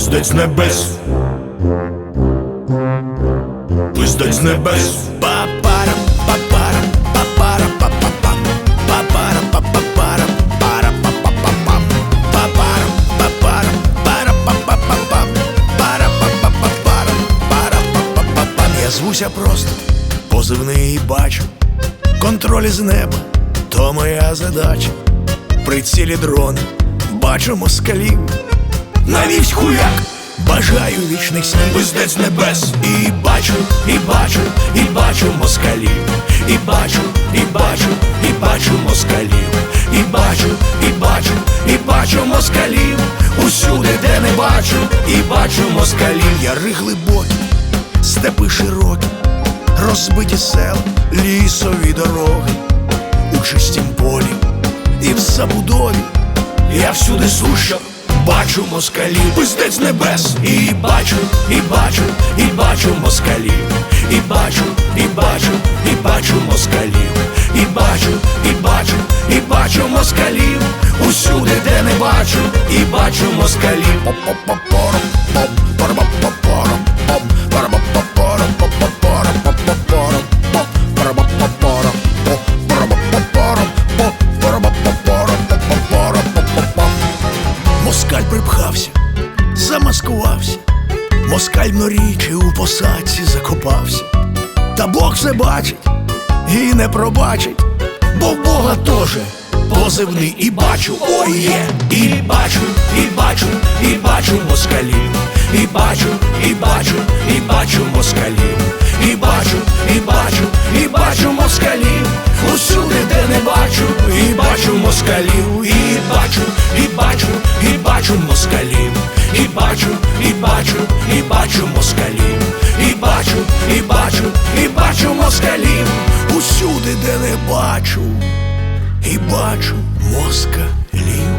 пиздець небес. Пиздець небес. Па-парам, па-парам, па-парам, па-па-пам. Па-парам, па-па-парам, пара-па-па-па-пам. Па-парам, па-парам, пара-па-па-па-пам. Пара-па-па-па-парам, пара-па-па-па-пам. Я звуся просто, позивний бачу. Контроль із неба, то моя задача. Прицілі дрони, бачу москалів. Навіть хуяк, бажаю вічних снів. Пиздець небес, і бачу, і бачу, і бачу москалів, і бачу, і бачу, і бачу москалів, і бачу, і бачу, і бачу москалів, усюди, де не бачу, і бачу москалів, яри глибокі, степи широкі, розбиті села, лісові дороги, у чистім полі і в забудові. Я всюди суща, бачу москалів, пиздець небес, і бачу, і бачу, і бачу москалів, і бачу, і бачу, і бачу москалів, і бачу, і бачу, і бачу москалів, усюди, де не бачу, і бачу москалів. Поп-поп-поп-пором, Москаль припхався, замаскувався, москаль в у посадці закопався. Та Бог все бачить і не пробачить, бо в Бога теж позивний. І бачу, ой є, і бачу, і бачу, і бачу москалів, і бачу, і бачу, і бачу москалів, і бачу, і бачу, і бачу москалів, усюди, де не бачу, і бачу москалів, і бачу, і бачу москалів, і бачу, і бачу, і бачу москалів, і бачу, і бачу, і бачу москалів, усюди, де не бачу, і бачу москалів.